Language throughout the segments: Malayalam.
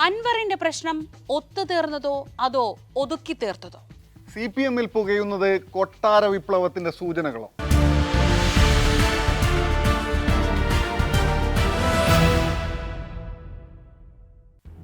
അൻവറിന്റെ പ്രശ്നം ഒത്തുതീർന്നതോ അതോ ഒതുക്കി തീർത്തതോ? സി പി എമ്മിൽ പുകയുന്നത് കൊട്ടാര വിപ്ലവത്തിന്റെ സൂചനകളോ?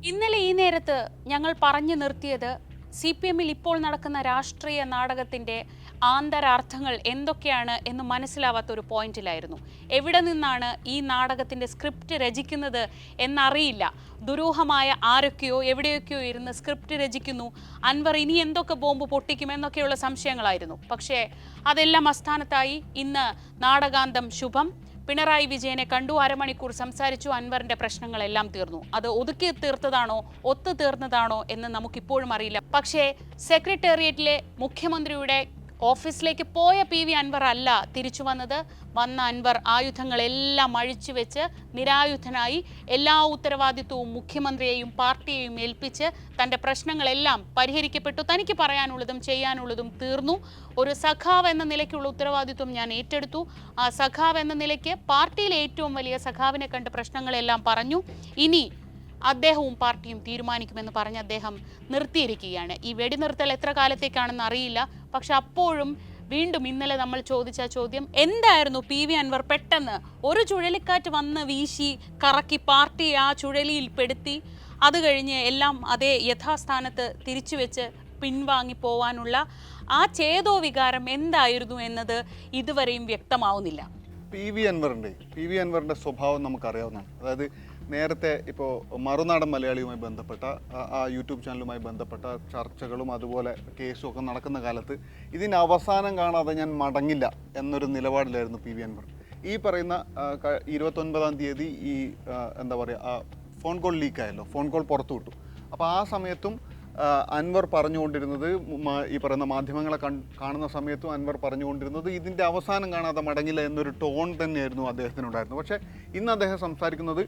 ഇന്നലെ ഈ നേരത്ത് ഞങ്ങൾ പറഞ്ഞു നിർത്തിയത് സി പി എമ്മിൽ ഇപ്പോൾ നടക്കുന്ന രാഷ്ട്രീയ നാടകത്തിന്റെ ആന്തരാർത്ഥങ്ങൾ എന്തൊക്കെയാണ് എന്ന് മനസ്സിലാവാത്ത ഒരു പോയിന്റിലായിരുന്നു. എവിടെ നിന്നാണ് ഈ നാടകത്തിന്റെ സ്ക്രിപ്റ്റ് രചിക്കുന്നത് എന്നറിയില്ല. ദുരൂഹമായ ആരൊക്കെയോ എവിടെയൊക്കെയോ ഇരുന്ന് സ്ക്രിപ്റ്റ് രചിക്കുന്നു. അൻവർ ഇനി എന്തൊക്കെ ബോംബ് പൊട്ടിക്കും എന്നൊക്കെയുള്ള സംശയങ്ങളായിരുന്നു. പക്ഷേ അതെല്ലാം അസ്ഥാനത്തായി ഇന്ന് നാടകാന്തം ശുഭം. പിണറായി വിജയനെ കണ്ടു അരമണിക്കൂർ സംസാരിച്ചു അൻവറിന്റെ പ്രശ്നങ്ങളെല്ലാം തീർന്നു. അത് ഒതുക്കി തീർത്തതാണോ ഒത്തു തീർന്നതാണോ എന്ന് നമുക്കിപ്പോഴും അറിയില്ല. പക്ഷേ സെക്രട്ടേറിയറ്റിലെ മുഖ്യമന്ത്രിയുടെ ഓഫീസിലേക്ക് പോയ പി വി അൻവർ അല്ല തിരിച്ചു വന്നത്. വന്ന അൻവർ ആയുധങ്ങളെല്ലാം അഴിച്ചു വെച്ച് നിരായുധനായി എല്ലാ ഉത്തരവാദിത്വവും മുഖ്യമന്ത്രിയെയും പാർട്ടിയെയും ഏൽപ്പിച്ച് തന്റെ പ്രശ്നങ്ങളെല്ലാം പരിഹരിക്കപ്പെട്ടു. തനിക്ക് പറയാനുള്ളതും ചെയ്യാനുള്ളതും തീർന്നു. ഒരു സഖാവ് എന്ന നിലയ്ക്കുള്ള ഉത്തരവാദിത്വം ഞാൻ ഏറ്റെടുത്തു. ആ സഖാവ് എന്ന നിലയ്ക്ക് പാർട്ടിയിലെ ഏറ്റവും വലിയ സഖാവിനെ കണ്ട് പ്രശ്നങ്ങളെല്ലാം പറഞ്ഞു. ഇനി അദ്ദേഹവും പാർട്ടിയും തീരുമാനിക്കുമെന്ന് പറഞ്ഞ് അദ്ദേഹം നിർത്തിയിരിക്കുകയാണ്. ഈ വെടിനിർത്തൽ എത്ര കാലത്തേക്കാണെന്ന് അറിയില്ല. പക്ഷെ അപ്പോഴും വീണ്ടും ഇന്നലെ നമ്മൾ ചോദിച്ച ചോദ്യം എന്തായിരുന്നു പി വി അൻവർ പെട്ടെന്ന് ഒരു ചുഴലിക്കാറ്റ് വന്ന് വീശി കറക്കി പാർട്ടി ആ ചുഴലിയിൽ പെടുത്തി? അത് കഴിഞ്ഞ് എല്ലാം അതേ യഥാസ്ഥാനത്ത് തിരിച്ചു വെച്ച് പിൻവാങ്ങി പോവാനുള്ള ആ ചേതോ വികാരം എന്തായിരുന്നു എന്നത് ഇതുവരെയും വ്യക്തമാവുന്നില്ല. പി വി അൻവറിന്റെ പി വി അൻവറിന്റെ സ്വഭാവം നമുക്കറിയാവുന്നതാണ്. അതായത് നേരത്തെ ഇപ്പോൾ മറുനാടൻ മലയാളിയുമായി ബന്ധപ്പെട്ട ആ- യൂട്യൂബ് ചാനലുമായി ബന്ധപ്പെട്ട ചർച്ചകളും അതുപോലെ കേസും ഒക്കെ നടക്കുന്ന കാലത്ത് ഇതിന് അവസാനം കാണാതെ ഞാൻ മടങ്ങില്ല എന്നൊരു നിലപാടിലായിരുന്നു പി വി അൻവർ. ഈ പറയുന്ന ഇരുപത്തൊൻപതാം തീയതി ഈ എന്താ പറയുക ഫോൺ കോൾ ലീക്കായല്ലോ ഫോൺ കോൾ പുറത്തു വിട്ടു. അപ്പോൾ ആ സമയത്തും അൻവർ പറഞ്ഞുകൊണ്ടിരുന്നത് ഈ പറയുന്ന മാധ്യമങ്ങളെ കാണുന്ന സമയത്തും അൻവർ പറഞ്ഞുകൊണ്ടിരുന്നത് ഇതിന്റെ അവസാനം കാണാതെ മടങ്ങില്ല എന്നൊരു ടോൺ തന്നെയായിരുന്നു അദ്ദേഹത്തിനുണ്ടായിരുന്നത്. പക്ഷേ ഇന്ന് അദ്ദേഹം സംസാരിക്കുന്നത്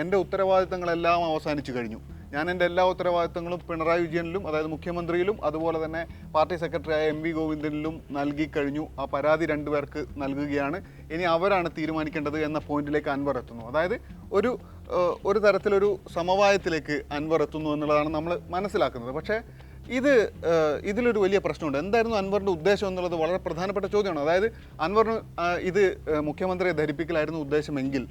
എന്റെ ഉത്തരവാദിത്തങ്ങളെല്ലാം അവസാനിച്ചു കഴിഞ്ഞു. ഞാൻ എന്റെ എല്ലാ ഉത്തരവാദിത്തങ്ങളും പിണറായി വിജയനിലും അതായത് മുഖ്യമന്ത്രിയിലും അതുപോലെ തന്നെ പാർട്ടി സെക്രട്ടറിയായ എം വി ഗോവിന്ദനിലും നൽകി കഴിഞ്ഞു. ആ പരാതി രണ്ടുപേർക്ക് നൽകുകയാണ്. ഇനി അവരാണ് തീരുമാനിക്കേണ്ടത് എന്ന പോയിന്റിലേക്ക് അൻവർ എത്തുന്നു. അതായത് ഒരു ഒരു തരത്തിലൊരു സമവായത്തിലേക്ക് അൻവർ എത്തുന്നു എന്നുള്ളതാണ് നമ്മൾ മനസ്സിലാക്കുന്നത്. പക്ഷേ ഇത് ഇതിലൊരു വലിയ പ്രശ്നമുണ്ട്. എന്തായിരുന്നു അൻവറിന്റെ ഉദ്ദേശം എന്നുള്ളത് വളരെ പ്രധാനപ്പെട്ട ചോദ്യമാണ്. അതായത് അൻവറിന് ഇത് മുഖ്യമന്ത്രിയെ ധരിപ്പിക്കലായിരുന്നു ഉദ്ദേശമെങ്കിൽ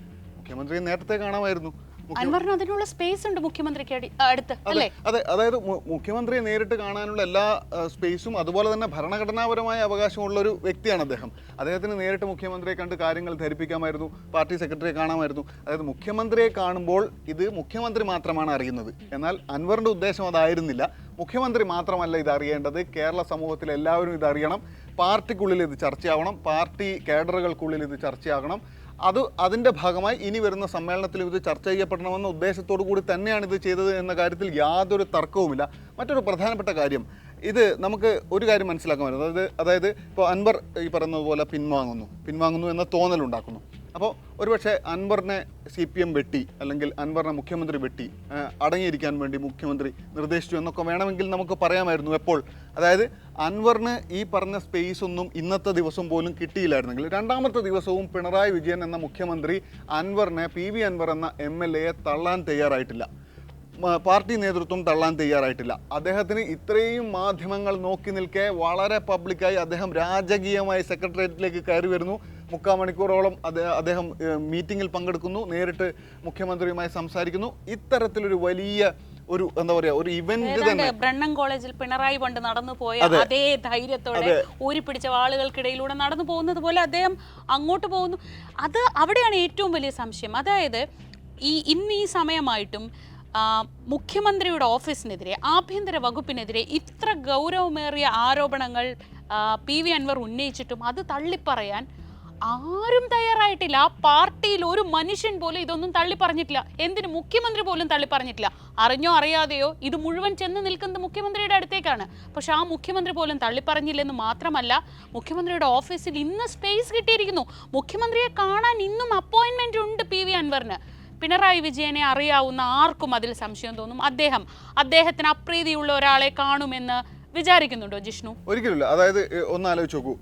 മുഖ്യമന്ത്രിയെ നേരത്തെ കാണാമായിരുന്നു. അൻവറിന് അതിനുള്ള സ്പേസ് ഉണ്ട് മുഖ്യമന്ത്രിക്ക് അടി- അടുത്ത് അല്ലേ? അതെ അതായത് മുഖ്യമന്ത്രിയെ നേരിട്ട് കാണാനുള്ള എല്ലാ സ്പേസും അതുപോലെ തന്നെ ഭരണഘടനാപരമായ അവകാശമുള്ള ഒരു വ്യക്തിയാണ് അദ്ദേഹം. അദ്ദേഹത്തിന് നേരിട്ട് മുഖ്യമന്ത്രിയെ കണ്ട് കാര്യങ്ങൾ ധരിപ്പിക്കാമായിരുന്നു പാർട്ടി സെക്രട്ടറിയെ കാണാമായിരുന്നു. അതായത് മുഖ്യമന്ത്രിയെ കാണുമ്പോൾ ഇത് മുഖ്യമന്ത്രി മാത്രമാണ് അറിയുന്നത്. എന്നാൽ അൻവറിന്റെ ഉദ്ദേശം അതായിരുന്നില്ല. മുഖ്യമന്ത്രി മാത്രമല്ല ഇത് അറിയേണ്ടത്. കേരള സമൂഹത്തിൽ എല്ലാവരും ഇത് അറിയണം. പാർട്ടിക്കുള്ളിൽ ഇത് ചർച്ചയാവണം. പാർട്ടി കേഡറുകൾക്കുള്ളിൽ ഇത് ചർച്ചയാകണം. അത് അതിന്റെ ഭാഗമായി ഇനി വരുന്ന സമ്മേളനത്തിൽ ഇത് ചർച്ച ചെയ്യപ്പെടണമെന്ന ഉദ്ദേശത്തോടു കൂടി തന്നെയാണ് ഇത് ചെയ്തത് എന്ന കാര്യത്തിൽ യാതൊരു തർക്കവുമില്ല. മറ്റൊരു പ്രധാനപ്പെട്ട കാര്യം ഇത് നമുക്ക് ഒരു കാര്യം മനസ്സിലാക്കാൻ പറ്റും അതായത് അതായത് ഇപ്പോൾ അൻവർ ഈ പറയുന്നത് പോലെ പിൻവാങ്ങുന്നു പിൻവാങ്ങുന്നു എന്ന തോന്നലുണ്ടാക്കുന്നു. അപ്പോൾ ഒരുപക്ഷെ അൻവറിനെ സി പി എം വെട്ടി അല്ലെങ്കിൽ അൻവറിനെ മുഖ്യമന്ത്രി വെട്ടി അടങ്ങിയിരിക്കാൻ വേണ്ടി മുഖ്യമന്ത്രി നിർദ്ദേശിച്ചു എന്നൊക്കെ വേണമെങ്കിൽ നമുക്ക് പറയാമായിരുന്നു എപ്പോൾ. അതായത് അൻവറിന് ഈ പറഞ്ഞ സ്പേസ് ഒന്നും ഇന്നത്തെ ദിവസം പോലും കിട്ടിയില്ലായിരുന്നെങ്കിൽ രണ്ടാമത്തെ ദിവസവും പിണറായി വിജയൻ എന്ന മുഖ്യമന്ത്രി അൻവറിനെ പി വി അൻവർ എന്ന എം എൽ എയെ തള്ളാൻ തയ്യാറായിട്ടില്ല. പാർട്ടി നേതൃത്വം തള്ളാൻ തയ്യാറായിട്ടില്ല. അദ്ദേഹത്തിന് ഇത്രയും മാധ്യമങ്ങൾ നോക്കി നിൽക്കെ വളരെ പബ്ലിക്കായി അദ്ദേഹം രാജകീയമായി സെക്രട്ടേറിയറ്റിലേക്ക് കയറി വരുന്നു. മുക്കാൽ മണിക്കൂറോളം അദ്ദേഹം മീറ്റിങ്ങിൽ പങ്കെടുക്കുന്നു നേരിട്ട് മുഖ്യമന്ത്രിയുമായി സംസാരിക്കുന്നു. ഇത്തരത്തിലൊരു വലിയ ഒരു എന്താ പറയാ ഒരു ഇവന്റ് തന്നെ ബ്രണ്ണൻ കോളേജിൽ പിണറായി പണ്ട് നടന്നു പോയ അതേ. ധൈര്യത്തോടെ ഊരിപ്പിടിച്ച ആളുകൾക്കിടയിലൂടെ നടന്നു പോകുന്നത് പോലെ അദ്ദേഹം അങ്ങോട്ട് പോകുന്നു. അത് അവിടെയാണ് ഏറ്റവും വലിയ സംശയം. അതായത് ഈ ഇന്ന് ഈ സമയമായിട്ടും മുഖ്യമന്ത്രിയുടെ ഓഫീസിനെതിരെ ആഭ്യന്തര വകുപ്പിനെതിരെ ഇത്ര ഗൗരവമേറിയ ആരോപണങ്ങൾ പി വി അൻവർ ഉന്നയിച്ചിട്ടും അത് തള്ളിപ്പറയാൻ ആരും തയ്യാറായിട്ടില്ല. ആ പാർട്ടിയിൽ ഒരു മനുഷ്യൻ പോലും ഇതൊന്നും തള്ളി പറഞ്ഞിട്ടില്ല എന്തിന് മുഖ്യമന്ത്രി പോലും തള്ളി പറഞ്ഞിട്ടില്ല അറിഞ്ഞോ അറിയാതെയോ ഇത് മുഴുവൻ ചെന്ന് നിൽക്കുന്നത് മുഖ്യമന്ത്രിയുടെ അടുത്തേക്കാണ്. പക്ഷെ ആ മുഖ്യമന്ത്രി പോലും തള്ളി പറഞ്ഞില്ലെന്ന് മാത്രമല്ല മുഖ്യമന്ത്രിയുടെ ഓഫീസിൽ ഇന്ന് സ്പേസ് കിട്ടിയിരിക്കുന്നു. മുഖ്യമന്ത്രിയെ കാണാൻ ഇന്നും അപ്പോയിന്റ്മെന്റ് ഉണ്ട് പി വി അൻവറിന്. പിണറായി വിജയനെ അറിയാവുന്ന ആർക്കും അതിൽ സംശയം തോന്നും. അദ്ദേഹം അദ്ദേഹത്തിന് അപ്രീതിയുള്ള ഒരാളെ കാണുമെന്ന് വിചാരിക്കുന്നുണ്ടോ ജിഷ്ണു? ഒരിക്കലുമില്ല. അതായത് ഒന്ന് ആലോചിച്ച് നോക്കൂ.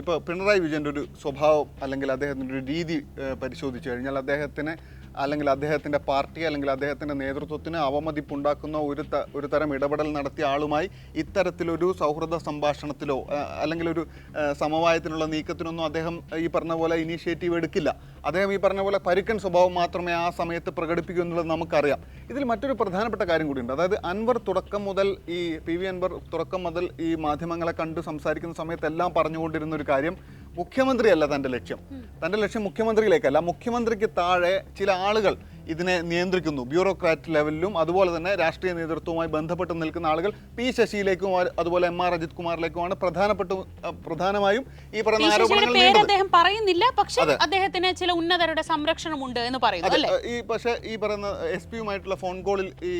ഇപ്പൊ പിണറായി വിജയന്റെ ഒരു സ്വഭാവം അല്ലെങ്കിൽ അദ്ദേഹത്തിന്റെ ഒരു രീതി പരിശോധിച്ചു കഴിഞ്ഞാൽ അദ്ദേഹത്തിന് അല്ലെങ്കിൽ അദ്ദേഹത്തിന്റെ പാർട്ടി അല്ലെങ്കിൽ അദ്ദേഹത്തിന്റെ നേതൃത്വത്തിന് അവമതിപ്പുണ്ടാക്കുന്ന ഒരു ത ഒരു തരം ഇടപെടൽ നടത്തിയ ആളുമായി ഇത്തരത്തിലൊരു സൗഹൃദ സംഭാഷണത്തിലോ അല്ലെങ്കിൽ ഒരു സമവായത്തിനുള്ള നീക്കത്തിനൊന്നും അദ്ദേഹം ഈ പറഞ്ഞ പോലെ ഇനീഷ്യേറ്റീവ് എടുക്കില്ല. അദ്ദേഹം ഈ പറഞ്ഞ പോലെ പരുക്കൻ സ്വഭാവം മാത്രമേ ആ സമയത്ത് പ്രകടിപ്പിക്കൂ എന്നുള്ളത് നമുക്കറിയാം. ഇതിൽ മറ്റൊരു പ്രധാനപ്പെട്ട കാര്യം കൂടിയുണ്ട്. അതായത് അൻവർ തുടക്കം മുതൽ ഈ പി വി അൻവർ തുടക്കം മുതൽ ഈ മാധ്യമങ്ങളെ കണ്ട് സംസാരിക്കുന്ന സമയത്തെല്ലാം പറഞ്ഞുകൊണ്ടിരുന്ന ഒരു കാര്യം മുഖ്യമന്ത്രിയല്ല തന്റെ ലക്ഷ്യം. തന്റെ ലക്ഷ്യം മുഖ്യമന്ത്രിയിലേക്കല്ല. മുഖ്യമന്ത്രിക്ക് താഴെ ചില ആളുകൾ ഇതിനെ നിയന്ത്രിക്കുന്നു. ബ്യൂറോക്രാറ്റ് ലെവലിലും അതുപോലെ തന്നെ രാഷ്ട്രീയ നേതൃത്വവുമായി ബന്ധപ്പെട്ട് നിൽക്കുന്ന ആളുകൾ പി ശശിയിലേക്കും അതുപോലെ എം ആർ അജിത് കുമാറിലേക്കുമാണ് പ്രധാനപ്പെട്ട പ്രധാനമായും ഈ പറയുന്ന ആരോപണങ്ങൾ അദ്ദേഹം പറയുന്നില്ല. പക്ഷെ അദ്ദേഹത്തിന് ചില ഉന്നതരുടെ സംരക്ഷണമുണ്ട് എന്ന് പറയുന്നു ഈ പക്ഷേ ഈ പറയുന്ന എസ് പിയുമായിട്ടുള്ള ഫോൺ കോളിൽ ഈ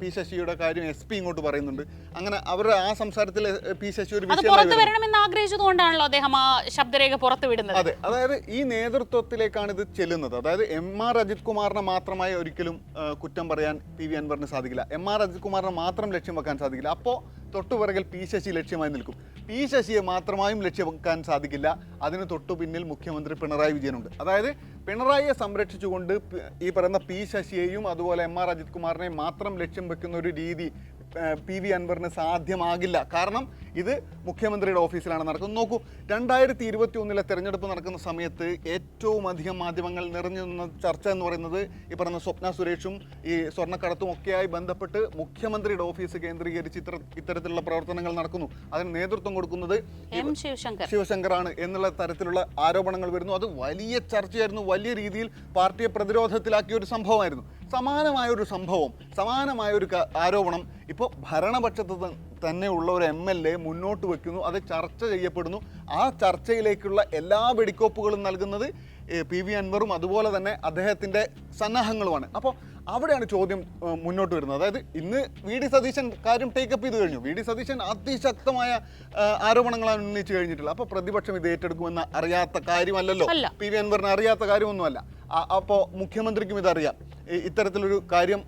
പി ശശിയുടെ കാര്യം എസ് പി ഇങ്ങോട്ട് പറയുന്നുണ്ട്. അങ്ങനെ അവരുടെ ആ സംസാരത്തിൽ പി ശശി ഒരു അത് വിഷയമായി പുറത്തു വരുന്നു. വരണമെന്ന് ആഗ്രഹിച്ചതുകൊണ്ടാണല്ലോ അദ്ദേഹം ആ ശബ്ദരേഖ പുറത്തു വിടുന്നത്. അതെ അതായത് ഈ നേതൃത്വത്തിലേക്കാണ് ഇത് ചെല്ലുന്നത്. അതായത് എം ആർ അജിത് കുമാറിനെ മാത്രമായി ഒരിക്കലും കുറ്റം പറയാൻ പി വി അൻവറിന് സാധിക്കില്ല. എം ആർ അജിത് കുമാറിനെ മാത്രം ലക്ഷ്യം വെക്കാൻ സാധിക്കില്ല. അപ്പോൾ തൊട്ടുപിറകിൽ പി ശശി ലക്ഷ്യമായി നിൽക്കും. പി ശശിയെ മാത്രമായും ലക്ഷ്യം വെക്കാൻ സാധിക്കില്ല. അതിന് തൊട്ടു പിന്നിൽ മുഖ്യമന്ത്രി പിണറായി വിജയനുണ്ട്. അതായത് പിണറായിയെ സംരക്ഷിച്ചുകൊണ്ട് ഈ പറയുന്ന പി ശശിയെയും അതുപോലെ എം ആർ അജിത് കുമാറിനെയും മാത്രം ലക്ഷ്യം വെക്കുന്ന ഒരു രീതി പി വി അൻവറിന് സാധ്യമാകില്ല. കാരണം ഇത് മുഖ്യമന്ത്രിയുടെ ഓഫീസിലാണ് നടക്കുന്നത്. നോക്കൂ രണ്ടായിരത്തി ഇരുപത്തി ഒന്നിലെ തെരഞ്ഞെടുപ്പ് നടക്കുന്ന സമയത്ത് ഏറ്റവും അധികം മാധ്യമങ്ങൾ നിറഞ്ഞു നിന്ന ചർച്ച എന്ന് പറയുന്നത് ഈ പറഞ്ഞ സ്വപ്ന സുരേഷും ഈ സ്വർണക്കടത്തും ഒക്കെയായി ബന്ധപ്പെട്ട് മുഖ്യമന്ത്രിയുടെ ഓഫീസ് കേന്ദ്രീകരിച്ച് ഇത്തര ഇത്തരത്തിലുള്ള പ്രവർത്തനങ്ങൾ നടക്കുന്നു. അതിന് നേതൃത്വം കൊടുക്കുന്നത് എം ശിവശങ്കർ. ശിവശങ്കറാണ് എന്നുള്ള തരത്തിലുള്ള ആരോപണങ്ങൾ വരുന്നു. അത് വലിയ ചർച്ചയായിരുന്നു. വലിയ രീതിയിൽ പാർട്ടിയെ പ്രതിരോധത്തിലാക്കിയ ഒരു സംഭവമായിരുന്നു. സമാനമായ ഒരു സംഭവം സമാനമായ ഒരു ആരോപണം ഇപ്പോൾ ഭരണപക്ഷത്ത് തന്നെ ഉള്ള ഒരു എം എൽ എ മുന്നോട്ട് വെക്കുന്നു അത് ചർച്ച ചെയ്യപ്പെടുന്നു. ആ ചർച്ചയിലേക്കുള്ള എല്ലാ വെടിക്കോപ്പുകളും നൽകുന്നത് പി വി അൻവറും അതുപോലെ തന്നെ അദ്ദേഹത്തിന്റെ സന്നാഹങ്ങളുമാണ്. അപ്പോൾ അവിടെയാണ് ചോദ്യം മുന്നോട്ട് വരുന്നത്. അതായത് ഇന്ന് വി ഡി സതീശൻ കാര്യം ടേക്കപ്പ് ചെയ്ത് കഴിഞ്ഞു. വി ഡി സതീശൻ അതിശക്തമായ ആരോപണങ്ങളാണ് ഉന്നയിച്ചു കഴിഞ്ഞിട്ടുള്ളത്. അപ്പോൾ പ്രതിപക്ഷം ഇത് ഏറ്റെടുക്കുമെന്ന് അറിയാത്ത കാര്യമല്ലല്ലോ. പി വി അൻവറിന് അറിയാത്ത കാര്യമൊന്നുമല്ല. അപ്പോൾ മുഖ്യമന്ത്രിക്കും ഇതറിയാം. ഇത്തരത്തിലൊരു കാര്യം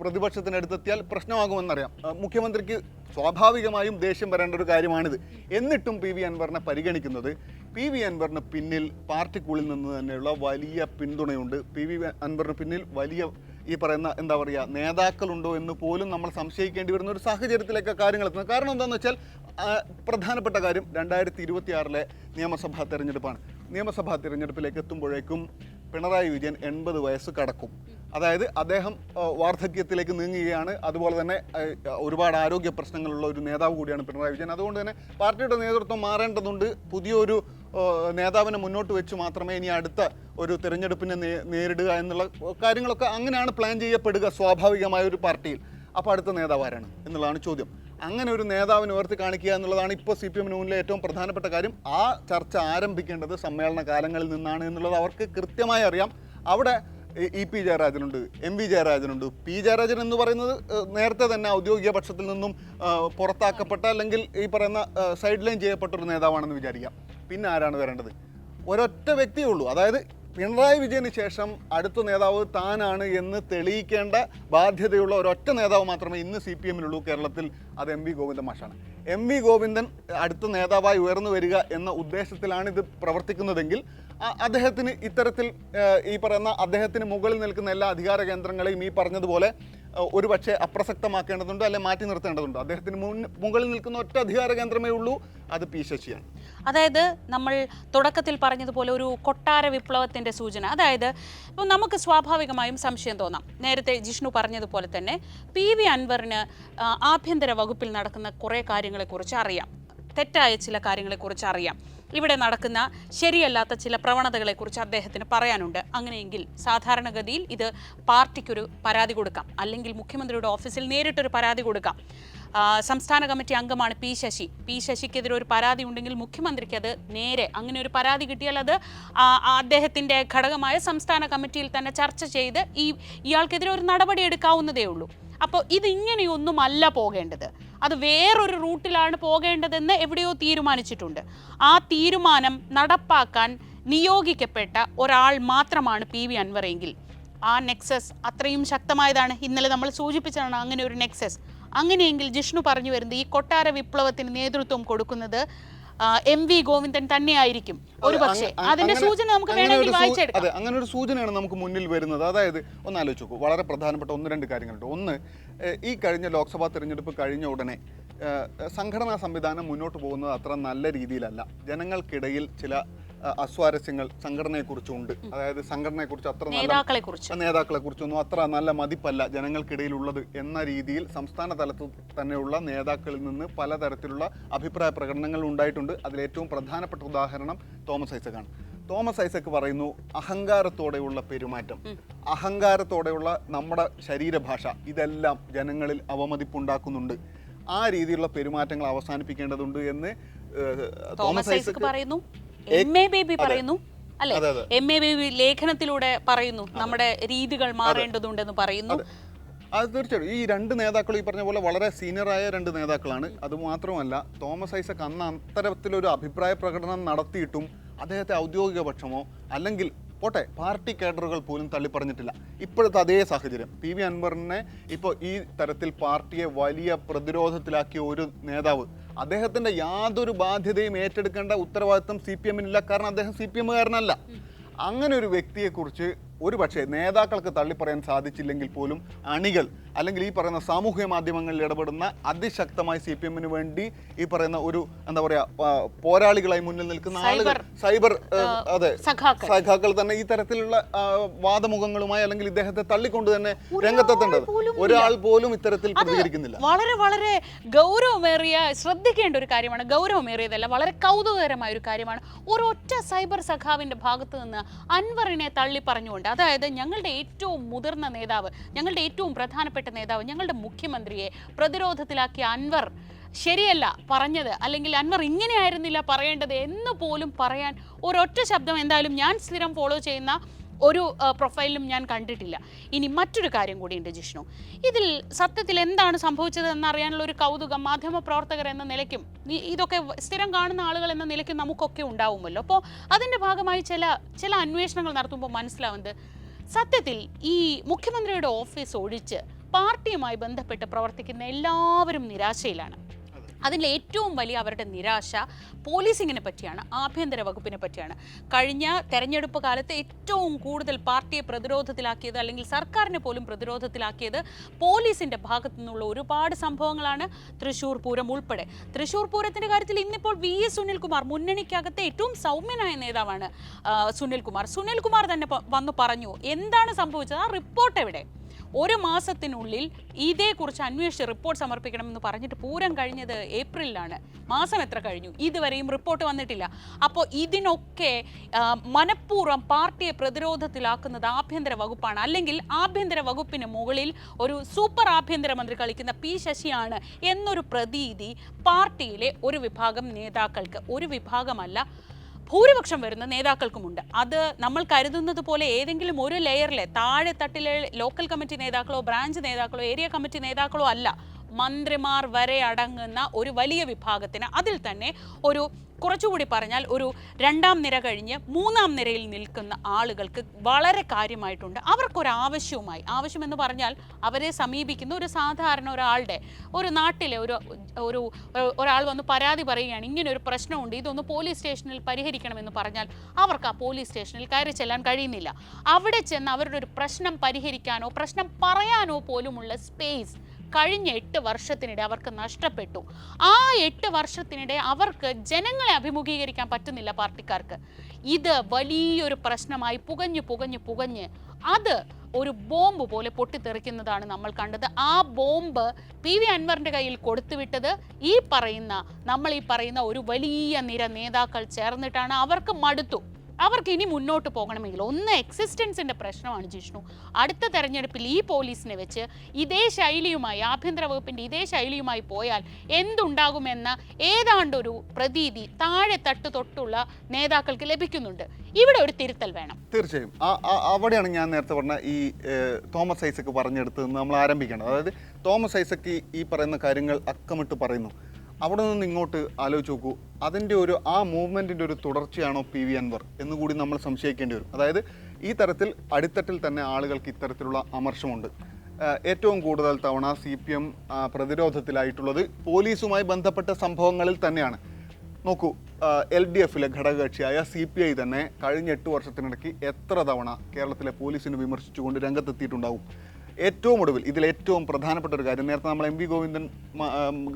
പ്രതിപക്ഷത്തിനടുത്തെത്തിയാൽ പ്രശ്നമാകുമെന്നറിയാം. മുഖ്യമന്ത്രിക്ക് സ്വാഭാവികമായും ദേഷ്യം വരേണ്ട ഒരു കാര്യമാണിത്. എന്നിട്ടും പി വി അൻവറിനെ പരിഗണിക്കുന്നത് പി വി അൻവറിന് പിന്നിൽ പാർട്ടിക്കുള്ളിൽ നിന്ന് തന്നെയുള്ള വലിയ പിന്തുണയുണ്ട്. പി വി അൻവറിന് പിന്നിൽ വലിയ ഈ പറയുന്ന എന്താ പറയുക നേതാക്കളുണ്ടോ എന്ന് പോലും നമ്മൾ സംശയിക്കേണ്ടി വരുന്ന ഒരു സാഹചര്യത്തിലേക്ക് കാര്യങ്ങൾ എത്തുന്നത്. കാരണം എന്താണെന്ന് വെച്ചാൽ പ്രധാനപ്പെട്ട കാര്യം രണ്ടായിരത്തി ഇരുപത്തി ആറിലെ നിയമസഭാ തെരഞ്ഞെടുപ്പാണ്. നിയമസഭാ തെരഞ്ഞെടുപ്പിലേക്ക് എത്തുമ്പോഴേക്കും പിണറായി വിജയൻ എൺപത് വയസ്സ് കടക്കും. അതായത് അദ്ദേഹം വാർദ്ധക്യത്തിലേക്ക് നീങ്ങുകയാണ്. അതുപോലെ തന്നെ ഒരുപാട് ആരോഗ്യ പ്രശ്നങ്ങളുള്ള ഒരു നേതാവ് കൂടിയാണ് പിണറായി വിജയൻ. അതുകൊണ്ട് തന്നെ പാർട്ടിയുടെ നേതൃത്വം മാറേണ്ടതുണ്ട്. പുതിയൊരു നേതാവിനെ മുന്നോട്ട് വെച്ച് മാത്രമേ ഇനി അടുത്ത ഒരു തിരഞ്ഞെടുപ്പിനെ നേരിടുക എന്നുള്ള കാര്യങ്ങളൊക്കെ അങ്ങനെയാണ് പ്ലാൻ ചെയ്യപ്പെടുക സ്വാഭാവികമായ ഒരു പാർട്ടിയിൽ. അപ്പോൾ അടുത്ത നേതാവ് ആരാണ് എന്നുള്ളതാണ് ചോദ്യം. അങ്ങനെ ഒരു നേതാവിനെ ഉയർത്തി കാണിക്കുക എന്നുള്ളതാണ് ഇപ്പോൾ സി പി എമ്മിന് മുന്നിലെ ഏറ്റവും പ്രധാനപ്പെട്ട കാര്യം. ആ ചർച്ച ആരംഭിക്കേണ്ടത് സമ്മേളന കാലങ്ങളിൽ നിന്നാണ് എന്നുള്ളത് അവർക്ക് കൃത്യമായി അറിയാം. അവിടെ ഇ- പി ജയരാജനുണ്ട് എം വി ജയരാജനുണ്ട്. പി ജയരാജൻ എന്ന് പറയുന്നത് നേരത്തെ തന്നെ ഔദ്യോഗിക പക്ഷത്തിൽ നിന്നും പുറത്താക്കപ്പെട്ട അല്ലെങ്കിൽ ഈ പറയുന്ന സൈഡ് ലൈൻ ചെയ്യപ്പെട്ട ഒരു നേതാവാണെന്ന് വിചാരിക്കാം. പിന്നെ ആരാണ് വരേണ്ടത്? ഒരൊറ്റ വ്യക്തിയേ ഉള്ളൂ. അതായത് പിണറായി വിജയന് ശേഷം അടുത്ത നേതാവ് താനാണ് എന്ന് തെളിയിക്കേണ്ട ബാധ്യതയുള്ള ഒരൊറ്റ നേതാവ് മാത്രമേ ഇന്ന് സി പി എമ്മിലുള്ളൂ കേരളത്തിൽ. അത് എം വി ഗോവിന്ദൻ മാഷാണ്. എം വി ഗോവിന്ദൻ അടുത്ത നേതാവായി ഉയർന്നു വരിക എന്ന ഉദ്ദേശത്തിലാണ് ഇത് പ്രവർത്തിക്കുന്നതെങ്കിൽ അദ്ദേഹത്തിന് ഇത്തരത്തിൽ ഈ പറയുന്ന അദ്ദേഹത്തിന് മുകളിൽ നിൽക്കുന്ന എല്ലാ അധികാര കേന്ദ്രങ്ങളെയും ഈ പറഞ്ഞതുപോലെ ഒരു പക്ഷേ അപ്രസക്തമാക്കേണ്ടതുണ്ട് അല്ലെ മാറ്റി നിർത്തേണ്ടതുണ്ട്? അദ്ദേഹത്തിന് മുകളിൽ നിൽക്കുന്ന ഒറ്റ അധികാര കേന്ദ്രമേ ഉള്ളൂ അത് പി ശശിയാണ്. അതായത് നമ്മൾ തുടക്കത്തിൽ പറഞ്ഞതുപോലെ ഒരു കൊട്ടാര വിപ്ലവത്തിന്റെ സൂചന. അതായത് ഇപ്പം നമുക്ക് സ്വാഭാവികമായും സംശയം തോന്നാം. നേരത്തെ ജിഷ്ണു പറഞ്ഞതുപോലെ തന്നെ പി വി അൻവറിന് ആഭ്യന്തര വകുപ്പിൽ നടക്കുന്ന കുറേ കാര്യങ്ങളെക്കുറിച്ച് അറിയാം. തെറ്റായ ചില കാര്യങ്ങളെക്കുറിച്ച് അറിയാം. ഇവിടെ നടക്കുന്ന ശരിയല്ലാത്ത ചില പ്രവണതകളെക്കുറിച്ച് അദ്ദേഹത്തിന് പറയാനുണ്ട്. അങ്ങനെയെങ്കിൽ സാധാരണഗതിയിൽ ഇത് പാർട്ടിക്കൊരു പരാതി കൊടുക്കാം. അല്ലെങ്കിൽ മുഖ്യമന്ത്രിയുടെ ഓഫീസിൽ നേരിട്ടൊരു പരാതി കൊടുക്കാം. സംസ്ഥാന കമ്മിറ്റി അംഗമാണ് പി ശശി. പി ശശിക്കെതിരെ ഒരു പരാതി ഉണ്ടെങ്കിൽ മുഖ്യമന്ത്രിക്ക് അത് നേരെ അങ്ങനെ ഒരു പരാതി കിട്ടിയാൽ അത് അദ്ദേഹത്തിന്റെ ഘടകമായ സംസ്ഥാന കമ്മിറ്റിയിൽ തന്നെ ചർച്ച ചെയ്ത് ഈ ഇയാൾക്കെതിരെ ഒരു നടപടി എടുക്കാവുന്നതേ ഉള്ളൂ. അപ്പോൾ ഇതിങ്ങനെയൊന്നും അല്ല പോകേണ്ടത്. അത് വേറൊരു റൂട്ടിലാണ് പോകേണ്ടതെന്ന് എവിടെയോ തീരുമാനിച്ചിട്ടുണ്ട്. ആ തീരുമാനം നടപ്പാക്കാൻ നിയോഗിക്കപ്പെട്ട ഒരാൾ മാത്രമാണ് പി വി അൻവറെങ്കിൽ. ആ നെക്സസ് അത്രയും ശക്തമായതാണ്. ഇന്നലെ നമ്മൾ സൂചിപ്പിച്ചതാണ് അങ്ങനെ ഒരു നെക്സസ്. അങ്ങനെയെങ്കിൽ ജിഷ്ണു പറഞ്ഞു വരുന്നത് ഈ കൊട്ടാര വിപ്ലവത്തിന് നേതൃത്വം കൊടുക്കുന്നത് എം വി ഗോവിന്ദൻ തന്നെയായിരിക്കും ഒരു പക്ഷേ. അതിന്റെ സൂചന നമുക്ക് വേണമെങ്കിൽ വായിച്ചെടുക്കാം. അങ്ങനെ ഒരു സൂചനയാണ് നമുക്ക് മുന്നിൽ വരുന്നത്. അതായത് ഒന്ന് ആലോചിച്ച് നോക്കൂ വളരെ പ്രധാനപ്പെട്ട ഒന്ന് രണ്ട് കാര്യങ്ങളുണ്ട്. ഒന്ന് ഈ കഴിഞ്ഞ ലോക്സഭാ തെരഞ്ഞെടുപ്പ് കഴിഞ്ഞ ഉടനെ സംഘടനാ സംവിധാനം മുന്നോട്ട് പോകുന്നത് അത്ര നല്ല രീതിയിലല്ല. ജനങ്ങൾക്കിടയിൽ ചില അസ്വാരസ്യങ്ങൾ സംഘടനയെക്കുറിച്ചുണ്ട്. അതായത് സംഘടനയെക്കുറിച്ച് അത്ര നല്ല നേതാക്കളെ കുറിച്ച് നേതാക്കളെ കുറിച്ചൊന്നും അത്ര നല്ല മതിപ്പല്ല ജനങ്ങൾക്കിടയിലുള്ളത് എന്ന രീതിയിൽ സംസ്ഥാന തലത്തിൽ തന്നെയുള്ള നേതാക്കളിൽ നിന്ന് പലതരത്തിലുള്ള അഭിപ്രായ പ്രകടനങ്ങൾ ഉണ്ടായിട്ടുണ്ട്. അതിലേറ്റവും പ്രധാനപ്പെട്ട ഉദാഹരണം തോമസ് ഐസക്കാണ്. തോമസ് ഐസക്ക് പറയുന്നു അഹങ്കാരത്തോടെയുള്ള പെരുമാറ്റം അഹങ്കാരത്തോടെയുള്ള നമ്മുടെ ശരീരഭാഷ ഇതെല്ലാം ജനങ്ങളിൽ അവമതിപ്പുണ്ടാക്കുന്നുണ്ട്. ആ രീതിയിലുള്ള പെരുമാറ്റങ്ങൾ അവസാനിപ്പിക്കേണ്ടതുണ്ട് എന്ന് തോമസ് ഐസക് ഐസക്ക് പറയുന്നു എം എ ബേബി പറയുന്നു. അല്ലെ. എം എ ബേബി ലേഖനത്തിലൂടെ പറയുന്നു. നമ്മുടെ രീതികൾ മാറേണ്ടതുണ്ടെന്ന് പറയുന്നു. അത്. തീർച്ചയായിട്ടും. ഈ രണ്ട് നേതാക്കൾ ഈ പറഞ്ഞ പോലെ വളരെ സീനിയറായ രണ്ട് നേതാക്കളാണ്. അതുമാത്രമല്ല തോമസ് ഐസക് അന്ന് അത്തരത്തിലൊരു അഭിപ്രായ പ്രകടനം നടത്തിയിട്ടും അദ്ദേഹത്തെ ഔദ്യോഗിക പക്ഷമോ അല്ലെങ്കിൽ പോട്ടെ പാർട്ടി കേഡറുകൾ പോലും തള്ളിപ്പറഞ്ഞിട്ടില്ല. ഇപ്പോഴത്തെ അതേ സാഹചര്യം. പി വി അൻവറിനെ ഇപ്പോൾ ഈ തരത്തിൽ പാർട്ടിയെ വലിയ പ്രതിരോധത്തിലാക്കിയ ഒരു നേതാവ് അദ്ദേഹത്തിന്റെ യാതൊരു ബാധ്യതയും ഏറ്റെടുക്കേണ്ട ഉത്തരവാദിത്വം സി പി എമ്മിനില്ല. കാരണം അദ്ദേഹം സി പി എമ്മുകാരനല്ല. അങ്ങനെ ഒരു വ്യക്തിയെക്കുറിച്ച് ഒരു പക്ഷേ നേതാക്കൾക്ക് തള്ളിപ്പറയാൻ സാധിച്ചില്ലെങ്കിൽ പോലും അണികൾ അല്ലെങ്കിൽ ഈ പറയുന്ന സാമൂഹ്യ മാധ്യമങ്ങളിൽ ഇടപെടുന്ന അതിശക്തമായി സി പി എമ്മിന് വേണ്ടി ഈ പറയുന്ന ഒരു എന്താ പറയാ പോരാളികളായി മുന്നിൽ നിൽക്കുന്ന ആളുകൾ സൈബർ അതെ സഖാക്കൾ. സഖാക്കൾ തന്നെ ഈ തരത്തിലുള്ള വാദമുഖങ്ങളുമായി അല്ലെങ്കിൽ ഇദ്ദേഹത്തെ തള്ളിക്കൊണ്ട് തന്നെ രംഗത്തെത്തേണ്ടത്. ഒരാൾ പോലും ഇത്തരത്തിൽ പ്രതികരിക്കുന്നില്ല. വളരെ വളരെ ഗൗരവമേറിയ ശ്രദ്ധിക്കേണ്ട ഒരു കാര്യമാണ്. ഗൗരവമേറിയതല്ല വളരെ കൗതുകകരമായ ഒരു കാര്യമാണ്. ഒരൊറ്റ സൈബർ സഖാവിന്റെ ഭാഗത്ത് നിന്ന് അൻവറിനെ തള്ളി പറഞ്ഞുകൊണ്ട് അതായത് ഞങ്ങളുടെ ഏറ്റവും മുതിർന്ന നേതാവ് ഞങ്ങളുടെ ഏറ്റവും പ്രധാനപ്പെട്ട നേതാവ് ഞങ്ങളുടെ മുഖ്യമന്ത്രിയെ പ്രതിരോധത്തിലാക്കിയ അൻവർ ശരിയല്ല പറഞ്ഞത്. അല്ലെങ്കിൽ അൻവർ ഇങ്ങനെയായിരുന്നില്ല പറയേണ്ടത് എന്ന് പോലും പറയാൻ ഒരൊറ്റ ശബ്ദം എന്തായാലും ഞാൻ സ്ഥിരം ഫോളോ ചെയ്യുന്ന ഒരു പ്രൊഫൈലും പ്രൊഫൈലിലും ഞാൻ കണ്ടിട്ടില്ല. ഇനി മറ്റൊരു കാര്യം കൂടിയുണ്ട് ജിഷ്ണു. ഇതിൽ സത്യത്തിൽ എന്താണ് സംഭവിച്ചത് എന്നറിയാനുള്ള ഒരു കൗതുകം മാധ്യമ പ്രവർത്തകർ എന്ന നിലയ്ക്കും ഇതൊക്കെ സ്ഥിരം കാണുന്ന ആളുകൾ എന്ന നിലയ്ക്കും നമുക്കൊക്കെ ഉണ്ടാവുമല്ലോ. അപ്പോൾ അതിന്റെ ഭാഗമായി ചില ചില അന്വേഷണങ്ങൾ നടത്തുമ്പോൾ മനസ്സിലാവുന്നത് സത്യത്തിൽ ഈ മുഖ്യമന്ത്രിയുടെ ഓഫീസ് ഒഴിച്ച് പാർട്ടിയുമായി ബന്ധപ്പെട്ട് പ്രവർത്തിക്കുന്ന എല്ലാവരും നിരാശയിലാണ്. അതിൽ ഏറ്റവും വലിയ അവരുടെ നിരാശ പോലീസിങ്ങിനെ പറ്റിയാണ് ആഭ്യന്തര വകുപ്പിനെ പറ്റിയാണ്. കഴിഞ്ഞ തെരഞ്ഞെടുപ്പ് കാലത്ത് ഏറ്റവും കൂടുതൽ പാർട്ടിയെ പ്രതിരോധത്തിലാക്കിയത് അല്ലെങ്കിൽ സർക്കാരിനെ പോലും പ്രതിരോധത്തിലാക്കിയത് പോലീസിന്റെ ഭാഗത്തു നിന്നുള്ള ഒരുപാട് സംഭവങ്ങളാണ് തൃശൂർ പൂരം ഉൾപ്പെടെ. തൃശൂർ പൂരത്തിന്റെ കാര്യത്തിൽ ഇന്നിപ്പോൾ വി എസ് സുനിൽകുമാർ മുന്നണിക്കകത്തെ ഏറ്റവും സൗമ്യനായ നേതാവാണ് സുനിൽകുമാർ. സുനിൽകുമാർ തന്നെ വന്നു പറഞ്ഞു എന്താണ് സംഭവിച്ചത്? ആ റിപ്പോർട്ട് എവിടെ? ഒരു മാസത്തിനുള്ളിൽ ഇതേക്കുറിച്ച് അന്വേഷിച്ച് റിപ്പോർട്ട് സമർപ്പിക്കണമെന്ന് പറഞ്ഞിട്ട് പൂരം കഴിഞ്ഞത് ഏപ്രിലാണ് മാസം എത്ര കഴിഞ്ഞു? ഇതുവരെയും റിപ്പോർട്ട് വന്നിട്ടില്ല. അപ്പോൾ ഇതിനൊക്കെ മനഃപൂർവം പാർട്ടിയെ പ്രതിരോധത്തിലാക്കുന്നത് ആഭ്യന്തര വകുപ്പാണ്. അല്ലെങ്കിൽ ആഭ്യന്തര വകുപ്പിന് മുകളിൽ ഒരു സൂപ്പർ ആഭ്യന്തരമന്ത്രി കളിക്കുന്ന പി ശശിയാണ് എന്നൊരു പ്രതീതി പാർട്ടിയിലെ ഒരു വിഭാഗം നേതാക്കൾക്ക്. ഒരു വിഭാഗമല്ല ഭൂരിപക്ഷം വരുന്ന നേതാക്കൾക്കുമുണ്ട്. അത് നമ്മൾ കരുതുന്നത് പോലെ ഏതെങ്കിലും ഒരു ലെയറിലെ താഴെ തട്ടിലെ ലോക്കൽ കമ്മിറ്റി നേതാക്കളോ ബ്രാഞ്ച് നേതാക്കളോ ഏരിയ കമ്മിറ്റി നേതാക്കളോ അല്ല. മന്ത്രിമാർ വരെ അടങ്ങുന്ന ഒരു വലിയ വിഭാഗത്തിന് അതിൽ തന്നെ ഒരു കുറച്ചുകൂടി പറഞ്ഞാൽ ഒരു രണ്ടാം നിര കഴിഞ്ഞ് മൂന്നാം നിരയിൽ നിൽക്കുന്ന ആളുകൾക്ക് വളരെ കാര്യമായിട്ടുണ്ട്. അവർക്കൊരു ആവശ്യവുമായി ആവശ്യമെന്ന് പറഞ്ഞാൽ അവരെ സമീപിക്കുന്ന ഒരു സാധാരണ ഒരാളുടെ ഒരു നാട്ടിലെ ഒരു ഒരു ഒരാൾ വന്ന് പരാതി പറയുകയാണ് ഇങ്ങനെ ഒരു പ്രശ്നമുണ്ട് ഇതൊന്ന് പോലീസ് സ്റ്റേഷനിൽ പരിഹരിക്കണമെന്ന് പറഞ്ഞാൽ അവർക്ക് ആ പോലീസ് സ്റ്റേഷനിൽ കയറി ചെല്ലാൻ കഴിയുന്നില്ല. അവിടെ ചെന്ന് അവരുടെ ഒരു പ്രശ്നം പരിഹരിക്കാനോ പ്രശ്നം പറയാനോ പോലുമുള്ള സ്പേസ് കഴിഞ്ഞ എട്ട് വർഷത്തിനിടെ അവർക്ക് നഷ്ടപ്പെട്ടു. ആ എട്ട് വർഷത്തിനിടെ അവർക്ക് ജനങ്ങളെ അഭിമുഖീകരിക്കാൻ പറ്റുന്നില്ല പാർട്ടിക്കാർക്ക്. ഇത് വലിയൊരു പ്രശ്നമായി പുകഞ്ഞു പുകഞ്ഞു പുകഞ്ഞ് അത് ഒരു ബോംബ് പോലെ പൊട്ടിത്തെറിക്കുന്നതാണ് നമ്മൾ കണ്ടത്. ആ ബോംബ് പി വി അൻവറിന്റെ കയ്യിൽ കൊടുത്തുവിട്ടത് ഈ പറയുന്ന നമ്മൾ ഈ പറയുന്ന ഒരു വലിയ നിര നേതാക്കൾ ചേർന്നിട്ടാണ് അവർക്ക് മടുത്തു. അവർക്ക് ഇനി മുന്നോട്ട് പോകണമെങ്കിൽ ഒന്ന് എക്സിസ്റ്റൻസിന്റെ പ്രശ്നമാണ് ജിഷ്ണു. അടുത്ത തെരഞ്ഞെടുപ്പിൽ ഈ പോലീസിനെ വെച്ച് ഇതേ ശൈലിയുമായി ആഭ്യന്തര വകുപ്പിന്റെ ഇതേ ശൈലിയുമായി പോയാൽ എന്തുണ്ടാകുമെന്ന ഏതാണ്ടൊരു പ്രതീതി താഴെ തട്ട് തൊട്ടുള്ള നേതാക്കൾക്ക് ലഭിക്കുന്നുണ്ട്. ഇവിടെ ഒരു തിരുത്തൽ വേണം. തീർച്ചയായും. അവിടെയാണ് ഞാൻ നേരത്തെ പറഞ്ഞ ഈ തോമസ് ഐസക്ക് പറഞ്ഞെടുത്ത് നമ്മൾ ആരംഭിക്കേണ്ടത് അതായത് തോമസ് ഐസക്ക് ഈ- ഈ പറയുന്ന കാര്യങ്ങൾ അക്കമിട്ട് പറയുന്നു. അവിടെ നിന്ന് ഇങ്ങോട്ട് ആലോചിച്ച് നോക്കൂ. അതിന്റെ ഒരു ആ മൂവ്മെന്റിന്റെ ഒരു തുടർച്ചയാണോ പി വി അൻവർ എന്നുകൂടി നമ്മൾ സംശയിക്കേണ്ടി വരും. അതായത് ഈ തരത്തിൽ അടിത്തട്ടിൽ തന്നെ ആളുകൾക്ക് ഇത്തരത്തിലുള്ള അമർഷമുണ്ട്. ഏറ്റവും കൂടുതൽ തവണ സി പി എം പ്രതിരോധത്തിലായിട്ടുള്ളത് പോലീസുമായി ബന്ധപ്പെട്ട സംഭവങ്ങളിൽ തന്നെയാണ്. നോക്കൂ എൽ ഡി എഫിലെ ഘടകകക്ഷിയായ സി പി ഐ തന്നെ കഴിഞ്ഞ എട്ട് വർഷത്തിനിടയ്ക്ക് എത്ര തവണ കേരളത്തിലെ പോലീസിനെ വിമർശിച്ചുകൊണ്ട് രംഗത്തെത്തിയിട്ടുണ്ടാവും. ഏറ്റവും ഒടുവിൽ ഇതിൽ ഏറ്റവും പ്രധാനപ്പെട്ട ഒരു കാര്യം നേരത്തെ നമ്മൾ എം വി ഗോവിന്ദൻ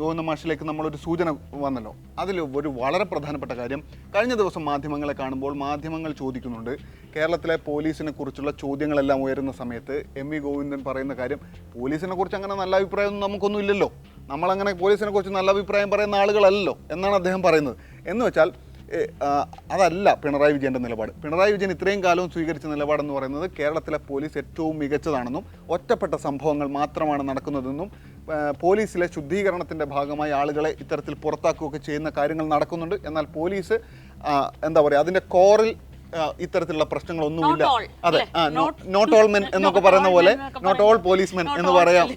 ഗോവിന്ദ മാഷിലേക്ക് നമ്മളൊരു സൂചന വന്നല്ലോ. അതിൽ ഒരു വളരെ പ്രധാനപ്പെട്ട കാര്യം കഴിഞ്ഞ ദിവസം മാധ്യമങ്ങളെ കാണുമ്പോൾ മാധ്യമങ്ങൾ ചോദിക്കുന്നുണ്ട് കേരളത്തിലെ പോലീസിനെ കുറിച്ചുള്ള ചോദ്യങ്ങളെല്ലാം ഉയരുന്ന സമയത്ത് എം വി ഗോവിന്ദൻ പറയുന്ന കാര്യം പോലീസിനെ കുറിച്ച് അങ്ങനെ നല്ല അഭിപ്രായമൊന്നും നമുക്കൊന്നും ഇല്ലല്ലോ. നമ്മളങ്ങനെ പോലീസിനെ കുറിച്ച് നല്ല അഭിപ്രായം പറയുന്ന ആളുകളല്ലോ എന്നാണ് അദ്ദേഹം പറയുന്നത്. എന്ന് വെച്ചാൽ അതല്ല പിണറായി വിജയന്റെ നിലപാട്. പിണറായി വിജയൻ ഇത്രയും കാലവും സ്വീകരിച്ച നിലപാടെന്ന് പറയുന്നത് കേരളത്തിലെ പോലീസ് ഏറ്റവും മികച്ചതാണെന്നും ഒറ്റപ്പെട്ട സംഭവങ്ങൾ മാത്രമാണ് നടക്കുന്നതെന്നും പോലീസിലെ ശുദ്ധീകരണത്തിന്റെ ഭാഗമായി ആളുകളെ ഇത്തരത്തിൽ പുറത്താക്കുകയൊക്കെ ചെയ്യുന്ന കാര്യങ്ങൾ നടക്കുന്നുണ്ട്. എന്നാൽ പോലീസ് എന്താ പറയുക അതിന്റെ കോറിൽ ഇത്തരത്തിലുള്ള പ്രശ്നങ്ങളൊന്നുമില്ല അതെ നോട്ട് ഓൾ മെൻ എന്നൊക്കെ പറയുന്ന പോലെ നോട്ട് ഓൾ പോലീസ് പോലീസ്മെൻ എന്ന് പറയാം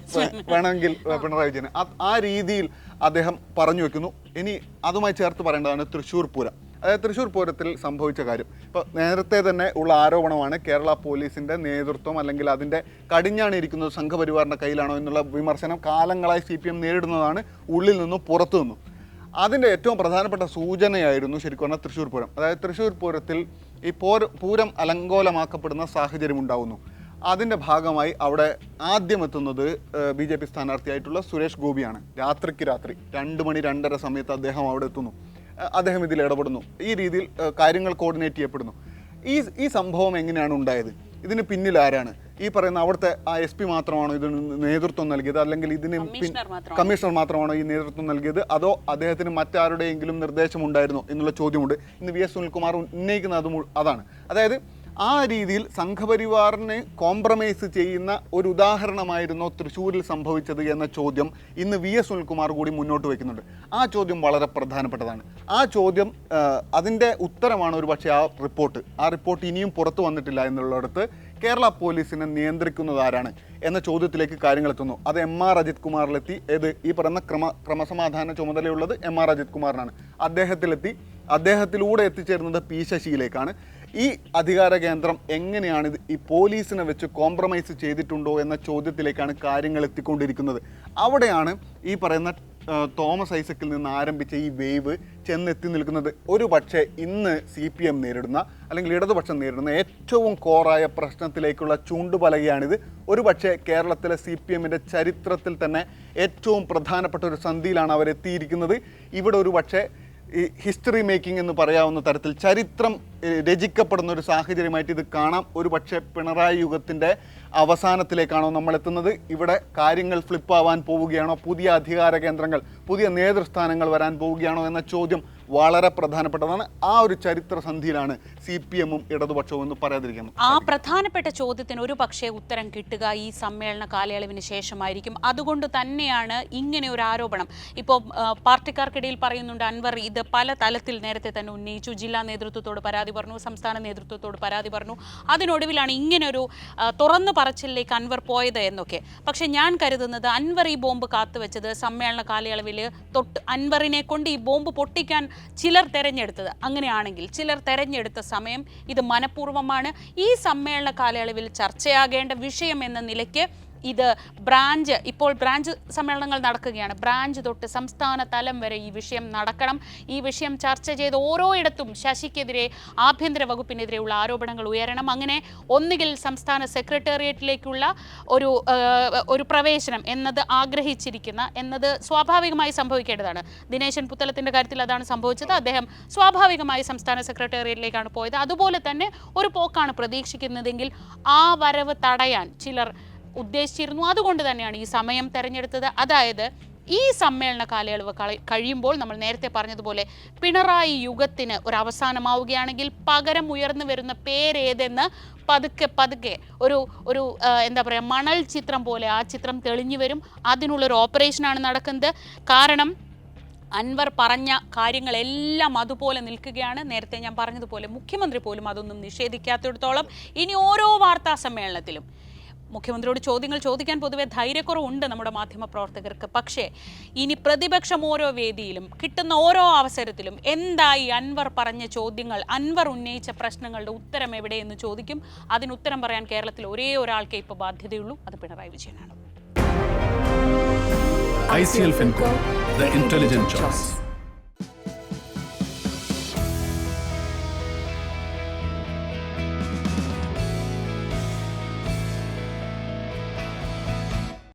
വേണമെങ്കിൽ പിണറായി വിജയൻ ആ രീതിയിൽ അദ്ദേഹം പറഞ്ഞു വെക്കുന്നു. ഇനി അതുമായി ചേർത്ത് പറയേണ്ടതാണ് തൃശ്ശൂർ പൂരം. അതായത് തൃശ്ശൂർ പൂരത്തിൽ സംഭവിച്ച കാര്യം. ഇപ്പോൾ നേരത്തെ തന്നെ ഉള്ള ആരോപണമാണ് കേരള പോലീസിന്റെ നേതൃത്വം അല്ലെങ്കിൽ അതിന്റെ കടിഞ്ഞാണിരിക്കുന്നത് സംഘപരിവാറിന്റെ കയ്യിലാണോ എന്നുള്ള വിമർശനം കാലങ്ങളായി സി പി എം നേരിടുന്നതാണ് ഉള്ളിൽ നിന്നും പുറത്തു നിന്നും. അതിന്റെ ഏറ്റവും പ്രധാനപ്പെട്ട സൂചനയായിരുന്നു ശരിക്കും പറഞ്ഞാൽ തൃശ്ശൂർ പൂരം. അതായത് തൃശ്ശൂർ പൂരത്തിൽ ഈ പോര പൂരം അലങ്കോലമാക്കപ്പെടുന്ന സാഹചര്യം ഉണ്ടാവുന്നു. അതിന്റെ ഭാഗമായി അവിടെ ആദ്യം എത്തുന്നത് ബി ജെ പി സ്ഥാനാർത്ഥിയായിട്ടുള്ള സുരേഷ് ഗോപിയാണ്. രാത്രിക്ക് രാത്രി രണ്ട് മണി രണ്ടര സമയത്ത് അദ്ദേഹം അവിടെ എത്തുന്നു. അദ്ദേഹം ഇതിൽ ഇടപെടുന്നു. ഈ രീതിയിൽ കാര്യങ്ങൾ കോർഡിനേറ്റ് ചെയ്യപ്പെടുന്നു. ഈ ഈ സംഭവം എങ്ങനെയാണ് ഉണ്ടായത്? ഇതിന് പിന്നിൽ ആരാണ്? ഈ പറയുന്ന അവിടുത്തെ ആ എസ് പി മാത്രമാണോ ഇതിന് നേതൃത്വം നൽകിയത്? അല്ലെങ്കിൽ ഇതിന് കമ്മീഷണർ മാത്രമാണോ? ഈ നേതൃത്വം നൽകിയത്? അതോ അദ്ദേഹത്തിന് മറ്റാരുടെയെങ്കിലും നിർദ്ദേശമുണ്ടായിരുന്നോ എന്നുള്ള ചോദ്യമുണ്ട്. ഇന്ന് വി എസ് സുനിൽകുമാർ ഉന്നയിക്കുന്ന അതും അതാണ്. അതായത് ആ രീതിയിൽ സംഘപരിവാറിനെ കോംപ്രമൈസ് ചെയ്യുന്ന ഒരു ഉദാഹരണമായിരുന്നോ തൃശ്ശൂരിൽ സംഭവിച്ചത് എന്ന ചോദ്യം ഇന്ന് വി എസ് സുനിൽകുമാർ കൂടി മുന്നോട്ട് വയ്ക്കുന്നുണ്ട് ആ ചോദ്യം വളരെ പ്രധാനപ്പെട്ടതാണ്. ആ ചോദ്യം അതിന്റെ ഉത്തരമാണ് ഒരു പക്ഷേ ആ റിപ്പോർട്ട്. ആ റിപ്പോർട്ട് ഇനിയും പുറത്തു വന്നിട്ടില്ല എന്നുള്ളിടത്ത് കേരള പോലീസിനെ നിയന്ത്രിക്കുന്നത് ആരാണ് എന്ന ചോദ്യത്തിലേക്ക് കാര്യങ്ങൾ എത്തുന്നു. അത് എം ആർ അജിത് കുമാറിലെത്തി. ഏത്? ഈ പറയുന്ന ക്രമ ക്രമസമാധാന ചുമതലയുള്ളത് എം ആർ അജിത് കുമാറിനാണ്. അദ്ദേഹത്തിലെത്തി. അദ്ദേഹത്തിലൂടെ എത്തിച്ചേരുന്നത് പി ശശിയിലേക്കാണ്. ഈ അധികാര കേന്ദ്രം എങ്ങനെയാണ് ഇത് ഈ പോലീസിനെ വെച്ച് കോംപ്രമൈസ് ചെയ്തിട്ടുണ്ടോ എന്ന ചോദ്യത്തിലേക്കാണ് കാര്യങ്ങൾ എത്തിക്കൊണ്ടിരിക്കുന്നത്. അവിടെയാണ് ഈ പറയുന്ന തോമസ് ഐസക്കിൽ നിന്ന് ആരംഭിച്ച ഈ വേവ് ചെന്നെത്തി നിൽക്കുന്നത്. ഒരു പക്ഷേ ഇന്ന് സി പി എം നേരിടുന്ന അല്ലെങ്കിൽ ഇടതുപക്ഷം നേരിടുന്ന ഏറ്റവും കോറായ പ്രശ്നത്തിലേക്കുള്ള ചൂണ്ടുപലകയാണിത്. ഒരു പക്ഷേ കേരളത്തിലെ സി പി എമ്മിന്റെ ചരിത്രത്തിൽ തന്നെ ഏറ്റവും പ്രധാനപ്പെട്ട ഒരു സന്ധിയിലാണ് അവരെത്തിയിരിക്കുന്നത്. ഇവിടെ ഒരു പക്ഷേ ഈ ഹിസ്റ്ററി മേക്കിംഗ് എന്ന് പറയാവുന്ന തരത്തിൽ ചരിത്രം രചിക്കപ്പെടുന്ന ഒരു സാഹചര്യമായിട്ട് ഇത് കാണാം. ഒരു പക്ഷേ പിണറായി യുഗത്തിന്റെ അവസാനത്തിലേക്കാണോ നമ്മൾ എത്തുന്നത്? ഇവിടെ കാര്യങ്ങൾ ഫ്ലിപ്പ് ആവാൻ പോവുകയാണോ? പുതിയ അധികാര കേന്ദ്രങ്ങൾ പുതിയ നേതൃസ്ഥാനങ്ങൾ വരാൻ പോവുകയാണോ എന്ന ചോദ്യം വളരെ പ്രധാനപ്പെട്ടതാണ്. ആ ഒരു ചരിത്ര സന്ധിയിലാണ് സി പി എമ്മും ഇടതുപക്ഷവും എന്ന് പറയാതിരിക്കുന്നത്. ആ പ്രധാനപ്പെട്ട ചോദ്യത്തിന് ഒരു പക്ഷേ ഉത്തരം കിട്ടുക ഈ സമ്മേളന കാലയളവിന് ശേഷമായിരിക്കും. അതുകൊണ്ട് തന്നെയാണ് ഇങ്ങനെ ഒരു ആരോപണം. ഇപ്പോൾ പാർട്ടിക്കാർക്കിടയിൽ പറയുന്നുണ്ട് അൻവർ ഇത് പല തലത്തിൽ നേരത്തെ തന്നെ ഉന്നയിച്ചു. ജില്ലാ നേതൃത്വത്തോട് പരാതി പറഞ്ഞു സംസ്ഥാന നേതൃത്വത്തോട് പരാതി പറഞ്ഞു. അതിനൊടുവിലാണ് ഇങ്ങനൊരു തുറന്നു പറച്ചിലേക്ക് അൻവർ പോയത് എന്നൊക്കെ. പക്ഷെ ഞാൻ കരുതുന്നത് അൻവർ ഈ ബോംബ് കാത്തുവെച്ചത് സമ്മേളന കാലയളവിൽ തൊട്ട് അൻവറിനെ കൊണ്ട് ഈ ബോംബ് പൊട്ടിക്കാൻ ചിലർ തെരഞ്ഞെടുത്തത് അങ്ങനെയാണെങ്കിൽ ചിലർ തെരഞ്ഞെടുത്ത സമയം ഇത് മനഃപൂർവമാണ്. ഈ സമ്മേളന കാലയളവിൽ ചർച്ചയാകേണ്ട വിഷയം എന്ന നിലയ്ക്ക് ഇത് ബ്രാഞ്ച് ഇപ്പോൾ ബ്രാഞ്ച് സമ്മേളനങ്ങൾ നടക്കുകയാണ്. ബ്രാഞ്ച് തൊട്ട് സംസ്ഥാന തലം വരെ ഈ വിഷയം നടക്കണം. ഈ വിഷയം ചർച്ച ചെയ്ത് ഓരോയിടത്തും ശശിക്കെതിരെ ആഭ്യന്തര വകുപ്പിനെതിരെയുള്ള ആരോപണങ്ങൾ ഉയരണം. അങ്ങനെ ഒന്നുകിൽ സംസ്ഥാന സെക്രട്ടേറിയറ്റിലേക്കുള്ള ഒരു ഒരു പ്രവേശനം എന്നത് ആഗ്രഹിച്ചിരിക്കുന്ന എന്നത് സ്വാഭാവികമായി സംഭവിക്കേണ്ടതാണ്. ദിനേശൻ പുത്തലത്തിന്റെ കാര്യത്തിൽ അതാണ് സംഭവിച്ചത്. അദ്ദേഹം സ്വാഭാവികമായി സംസ്ഥാന സെക്രട്ടേറിയറ്റിലേക്കാണ് പോയത്. അതുപോലെ തന്നെ ഒരു പോക്കാണ് പ്രതീക്ഷിക്കുന്നതെങ്കിൽ ആ വരവ് തടയാൻ ചിലർ ഉദ്ദേശിച്ചിരുന്നു. അതുകൊണ്ട് തന്നെയാണ് ഈ സമയം തെരഞ്ഞെടുത്തത്. അതായത് ഈ സമ്മേളന കാലയളവ് കഴിയുമ്പോൾ നമ്മൾ നേരത്തെ പറഞ്ഞതുപോലെ പിണറായി യുഗത്തിന് ഒരു അവസാനമാവുകയാണെങ്കിൽ പകരം ഉയർന്നു വരുന്ന പേരേതെന്ന് പതുക്കെ പതുക്കെ ഒരു ഒരു എന്താ പറയുക മണൽ ചിത്രം പോലെ ആ ചിത്രം തെളിഞ്ഞു വരും. അതിനുള്ളൊരു ഓപ്പറേഷനാണ് നടക്കുന്നത്. കാരണം അൻവർ പറഞ്ഞ കാര്യങ്ങളെല്ലാം അതുപോലെ നിൽക്കുകയാണ്. നേരത്തെ ഞാൻ പറഞ്ഞതുപോലെ മുഖ്യമന്ത്രി പോലും അതൊന്നും നിഷേധിക്കാത്തിടത്തോളം ഇനി ഓരോ വാർത്താ സമ്മേളനത്തിലും മുഖ്യമന്ത്രിയോട് ചോദ്യങ്ങൾ ചോദിക്കാൻ പൊതുവെ ധൈര്യക്കുറവുണ്ട് നമ്മുടെ മാധ്യമ പ്രവർത്തകർക്ക്. പക്ഷേ ഇനി പ്രതിപക്ഷം ഓരോ വേദിയിലും കിട്ടുന്ന ഓരോ അവസരത്തിലും എന്തായി അൻവർ പറഞ്ഞ ചോദ്യങ്ങൾ അൻവർ ഉന്നയിച്ച പ്രശ്നങ്ങളുടെ ഉത്തരം എവിടെയെന്ന് ചോദിക്കും. അതിന് ഉത്തരം പറയാൻ കേരളത്തിൽ ഒരേ ഒരാൾക്കേ ഇപ്പോൾ ബാധ്യതയുള്ളൂ. അത് പിണറായി വിജയനാണ്. ICL FinCo, the intelligent choice.